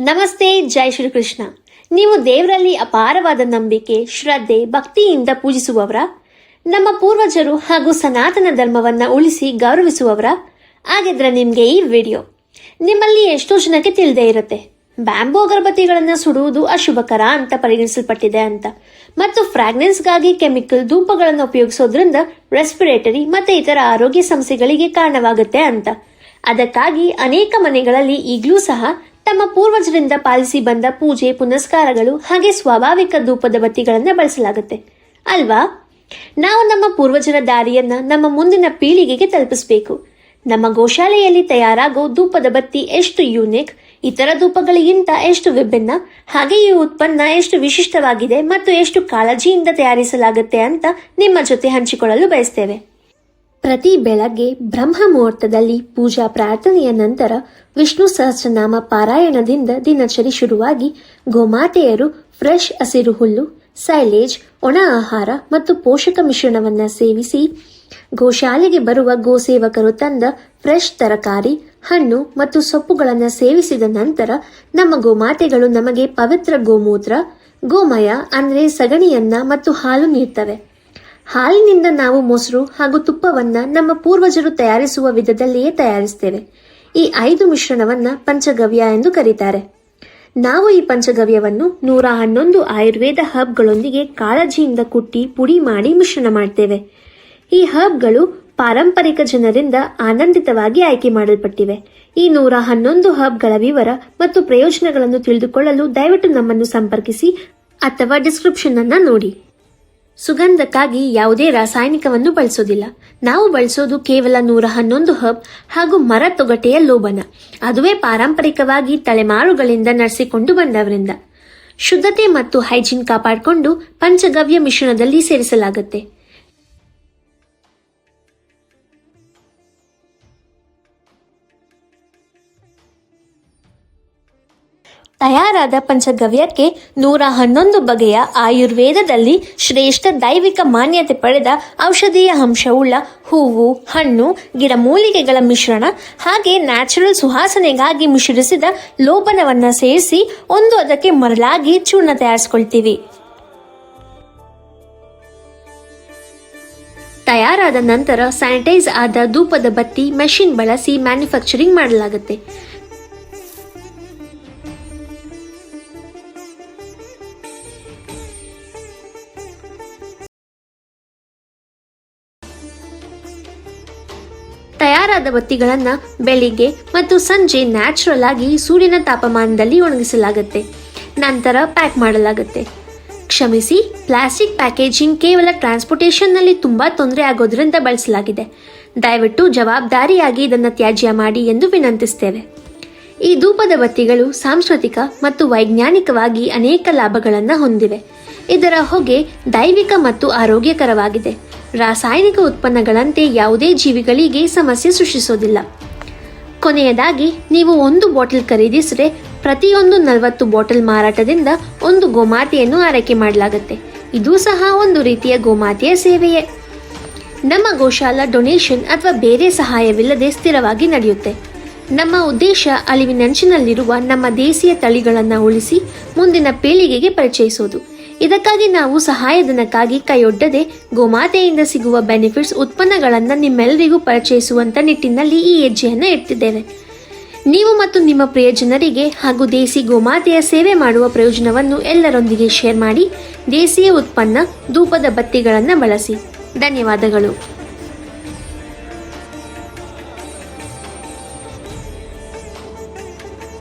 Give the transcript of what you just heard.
ನಮಸ್ತೆ, ಜೈ ಶ್ರೀಕೃಷ್ಣ. ನೀವು ದೇವರಲ್ಲಿ ಅಪಾರವಾದ ನಂಬಿಕೆ, ಶ್ರದ್ಧೆ, ಭಕ್ತಿಯಿಂದ ಪೂಜಿಸುವವರ, ನಮ್ಮ ಪೂರ್ವಜರು ಹಾಗೂ ಸನಾತನ ಧರ್ಮವನ್ನ ಉಳಿಸಿ ಗೌರವಿಸುವವರ, ಹಾಗಿದ್ರೆ ನಿಮ್ಗೆ ಈ ವಿಡಿಯೋ. ನಿಮ್ಮಲ್ಲಿ ಎಷ್ಟೋ ಜನಕ್ಕೆ ತಿಳಿದೇ ಇರುತ್ತೆ. ಬ್ಯಾಂಬೋ ಅಗರಬತ್ತಿಗಳನ್ನ ಸುಡುವುದು ಅಶುಭಕರ ಅಂತ ಪರಿಗಣಿಸಲ್ಪಟ್ಟಿದೆ ಅಂತ. ಮತ್ತು ಫ್ರಾಗ್ನೆನ್ಸ್ಗಾಗಿ ಕೆಮಿಕಲ್ ಧೂಪಗಳನ್ನು ಉಪಯೋಗಿಸೋದ್ರಿಂದ ರೆಸ್ಪಿರೇಟರಿ ಮತ್ತೆ ಇತರ ಆರೋಗ್ಯ ಸಮಸ್ಯೆಗಳಿಗೆ ಕಾರಣವಾಗುತ್ತೆ ಅಂತ. ಅದಕ್ಕಾಗಿ ಅನೇಕ ಮನೆಗಳಲ್ಲಿ ಈಗಲೂ ಸಹ ತಮ್ಮ ಪೂರ್ವಜರಿಂದ ಪಾಲಿಸಿ ಬಂದ ಪೂಜೆ, ಪುನಸ್ಕಾರಗಳು ಹಾಗೆ ಸ್ವಾಭಾವಿಕ ಧೂಪದ ಬತ್ತಿಗಳನ್ನ ಬಳಸಲಾಗುತ್ತೆ. ಅಲ್ವಾ? ನಾವು ನಮ್ಮ ಪೂರ್ವಜರ ದಾರಿಯನ್ನ ನಮ್ಮ ಮುಂದಿನ ಪೀಳಿಗೆಗೆ ತಲುಪಿಸಬೇಕು. ನಮ್ಮ ಗೋಶಾಲೆಯಲ್ಲಿ ತಯಾರಾಗೋ ಧೂಪದ ಬತ್ತಿ ಎಷ್ಟು ಯೂನಿಕ್, ಇತರ ಧೂಪಗಳಿಗಿಂತ ಎಷ್ಟು ವಿಭಿನ್ನ, ಹಾಗೆ ಈ ಉತ್ಪನ್ನ ಎಷ್ಟು ವಿಶಿಷ್ಟವಾಗಿದೆ ಮತ್ತು ಎಷ್ಟು ಕಾಳಜಿಯಿಂದ ತಯಾರಿಸಲಾಗುತ್ತೆ ಅಂತ ನಿಮ್ಮ ಜೊತೆ ಹಂಚಿಕೊಳ್ಳಲು ಬಯಸ್ತೇವೆ. ಪ್ರತಿ ಬೆಳಗ್ಗೆ ಬ್ರಹ್ಮ ಮುಹೂರ್ತದಲ್ಲಿ ಪೂಜಾ ಪ್ರಾರ್ಥನೆಯ ನಂತರ ವಿಷ್ಣು ಸಹಸ್ರನಾಮ ಪಾರಾಯಣದಿಂದ ದಿನಚರಿ ಶುರುವಾಗಿ ಗೋಮಾತೆಯರು ಫ್ರೆಶ್ ಹಸಿರು ಹುಲ್ಲು, ಸೈಲೇಜ್, ಒಣ ಆಹಾರ ಮತ್ತು ಪೋಷಕ ಮಿಶ್ರಣವನ್ನು ಸೇವಿಸಿ ಗೋಶಾಲೆಗೆ ಬರುವ ಗೋಸೇವಕರು ತಂದ ಫ್ರೆಶ್ ತರಕಾರಿ, ಹಣ್ಣು ಮತ್ತು ಸೊಪ್ಪುಗಳನ್ನು ಸೇವಿಸಿದ ನಂತರ ನಮ್ಮ ಗೋಮಾತೆಗಳು ನಮಗೆ ಪವಿತ್ರ ಗೋಮೂತ್ರ, ಗೋಮಯ ಅಂದರೆ ಸಗಣಿಯನ್ನ ಮತ್ತು ಹಾಲು ನೀಡ್ತವೆ. ಹಾಲಿನಿಂದ ನಾವು ಮೊಸರು ಹಾಗೂ ತುಪ್ಪವನ್ನ ನಮ್ಮ ಪೂರ್ವಜರು ತಯಾರಿಸುವ ವಿಧದಲ್ಲಿಯೇ ತಯಾರಿಸ್ತೇವೆ. ಈ ಐದು ಮಿಶ್ರಣವನ್ನ ಪಂಚಗವ್ಯ ಎಂದು ಕರೀತಾರೆ. ನಾವು ಈ ಪಂಚಗವ್ಯವನ್ನು ನೂರ ಹನ್ನೊಂದು ಆಯುರ್ವೇದ ಹಬ್ಗಳೊಂದಿಗೆ ಕಾಳಜಿಯಿಂದ ಕುಟ್ಟಿ ಪುಡಿ ಮಾಡಿ ಮಿಶ್ರಣ ಮಾಡ್ತೇವೆ. ಈ ಹಬ್ಗಳು ಪಾರಂಪರಿಕ ಜನರಿಂದ ಆನಂದಿತವಾಗಿ ಆಯ್ಕೆ ಮಾಡಲ್ಪಟ್ಟಿವೆ. ಈ ನೂರ ಹನ್ನೊಂದು ಹಬ್ಗಳ ವಿವರ ಮತ್ತು ಪ್ರಯೋಜನಗಳನ್ನು ತಿಳಿದುಕೊಳ್ಳಲು ದಯವಿಟ್ಟು ನಮ್ಮನ್ನು ಸಂಪರ್ಕಿಸಿ ಅಥವಾ ಡಿಸ್ಕ್ರಿಪ್ಷನ್ ಅನ್ನ ನೋಡಿ. ಸುಗಂಧಕ್ಕಾಗಿ ಯಾವುದೇ ರಾಸಾಯನಿಕವನ್ನು ಬಳಸೋದಿಲ್ಲ. ನಾವು ಬಳಸೋದು ಕೇವಲ ನೂರ ಹನ್ನೊಂದು ಹಬ್ ಹಾಗೂ ಮರ ತೊಗಟೆಯ ಲೋಬನ. ಅದುವೇ ಪಾರಂಪರಿಕವಾಗಿ ತಲೆಮಾರುಗಳಿಂದ ನಡೆಸಿಕೊಂಡು ಬಂದವರಿಂದ. ಶುದ್ಧತೆ ಮತ್ತು ಹೈಜೀನ್ ಕಾಪಾಡಿಕೊಂಡು ಪಂಚಗವ್ಯ ಮಿಶ್ರಣದಲ್ಲಿ ಸೇರಿಸಲಾಗುತ್ತೆ. ತಯಾರಾದ ಪಂಚಗವ್ಯಕ್ಕೆ ನೂರ ಹನ್ನೊಂದು ಬಗೆಯ ಆಯುರ್ವೇದದಲ್ಲಿ ಶ್ರೇಷ್ಠ ದೈವಿಕ ಮಾನ್ಯತೆ ಪಡೆದ ಔಷಧೀಯ ಅಂಶವುಳ್ಳ ಹೂವು, ಹಣ್ಣು ಗಿಡಮೂಲಿಕೆಗಳ ಮಿಶ್ರಣ, ಹಾಗೆ ನ್ಯಾಚುರಲ್ ಸುವಾಸನೆಗಾಗಿ ಮಿಶ್ರಿಸಿದ ಲೋಪನವನ್ನು ಸೇರಿಸಿ ಒಂದು ಅದಕ್ಕೆ ಮರಳಾಗಿ ಚೂರ್ಣ ತಯಾರಿಸ್ಕೊಳ್ತೀವಿ. ತಯಾರಾದ ನಂತರ ಸ್ಯಾನಿಟೈಸ್ ಆದ ಧೂಪದ ಬತ್ತಿ, ಮೆಷಿನ್ ಬಳಸಿ ಮ್ಯಾನುಫ್ಯಾಕ್ಚರಿಂಗ್ ಮಾಡಲಾಗುತ್ತೆ. ತಯಾರಾದ ಬತ್ತಿಗಳನ್ನ ಬೆಳಿಗ್ಗೆ ಮತ್ತು ಸಂಜೆ ನ್ಯಾಚುರಲ್ ಆಗಿ ಸೂರ್ಯನ ತಾಪಮಾನದಲ್ಲಿ ಒಣಗಿಸಲಾಗುತ್ತೆ. ನಂತರ ಪ್ಯಾಕ್ ಮಾಡಲಾಗುತ್ತೆ. ಕ್ಷಮಿಸಿ ಪ್ಲಾಸ್ಟಿಕ್ ಪ್ಯಾಕೇಜಿಂಗ್ ಕೇವಲ ಟ್ರಾನ್ಸ್ಪೋರ್ಟೇಷನ್ನಲ್ಲಿ ತುಂಬಾ ತೊಂದರೆ ಆಗೋದ್ರಿಂದ ಬಳಸಲಾಗಿದೆ. ದಯವಿಟ್ಟು ಜವಾಬ್ದಾರಿಯಾಗಿ ಇದನ್ನು ತ್ಯಾಜ್ಯ ಮಾಡಿ ಎಂದು ವಿನಂತಿಸ್ತೇವೆ. ಈ ಧೂಪದ ಬತ್ತಿಗಳು ಸಾಂಸ್ಕೃತಿಕ ಮತ್ತು ವೈಜ್ಞಾನಿಕವಾಗಿ ಅನೇಕ ಲಾಭಗಳನ್ನು ಹೊಂದಿವೆ. ಇದರ ಹೊಗೆ ದೈವಿಕ ಮತ್ತು ಆರೋಗ್ಯಕರವಾಗಿದೆ. ರಾಸಾಯನಿಕ ಉತ್ಪನ್ನಗಳಂತೆ ಯಾವುದೇ ಜೀವಿಗಳಿಗೆ ಸಮಸ್ಯೆ ಸೃಷ್ಟಿಸೋದಿಲ್ಲ. ಕೊನೆಯದಾಗಿ, ನೀವು ಒಂದು ಬಾಟಲ್ ಖರೀದಿಸಿದ್ರೆ ಪ್ರತಿಯೊಂದು ನಲವತ್ತು ಬಾಟಲ್ ಮಾರಾಟದಿಂದ ಒಂದು ಗೋಮಾತೆಯನ್ನು ಆರೈಕೆ ಮಾಡಲಾಗುತ್ತೆ. ಇದು ಸಹ ಒಂದು ರೀತಿಯ ಗೋಮಾತೆಯ ಸೇವೆಯೇ. ನಮ್ಮ ಗೋಶಾಲಾ ಡೊನೇಷನ್ ಅಥವಾ ಬೇರೆ ಸಹಾಯವಿಲ್ಲದೆ ಸ್ಥಿರವಾಗಿ ನಡೆಯುತ್ತೆ. ನಮ್ಮ ಉದ್ದೇಶ ಅಳಿವಿನಂಚಿನಲ್ಲಿರುವ ನಮ್ಮ ದೇಸಿಯ ತಳಿಗಳನ್ನು ಉಳಿಸಿ ಮುಂದಿನ ಪೀಳಿಗೆಗೆ ಪರಿಚಯಿಸೋದು. ಇದಕ್ಕಾಗಿ ನಾವು ಸಹಾಯಧನಕ್ಕಾಗಿ ಕೈಯೊಡ್ಡದೆ ಗೋಮಾತೆಯಿಂದ ಸಿಗುವ ಬೆನಿಫಿಟ್ಸ್ ಉತ್ಪನ್ನಗಳನ್ನು ನಿಮ್ಮೆಲ್ಲರಿಗೂ ಪರಿಚಯಿಸುವಂಥ ನಿಟ್ಟಿನಲ್ಲಿ ಈ ಹೆಜ್ಜೆಯನ್ನು ಇಟ್ಟಿದ್ದೇವೆ. ನೀವು ಮತ್ತು ನಿಮ್ಮ ಪ್ರಿಯಜನರಿಗೆ ಹಾಗೂ ದೇಸಿ ಗೋಮಾತೆಯ ಸೇವೆ ಮಾಡುವ ಪ್ರಯೋಜನವನ್ನು ಎಲ್ಲರೊಂದಿಗೆ ಶೇರ್ ಮಾಡಿ ದೇಸಿಯ ಉತ್ಪನ್ನ, ಧೂಪದ ಬತ್ತಿಗಳನ್ನು ಬಳಸಿ. ಧನ್ಯವಾದಗಳು.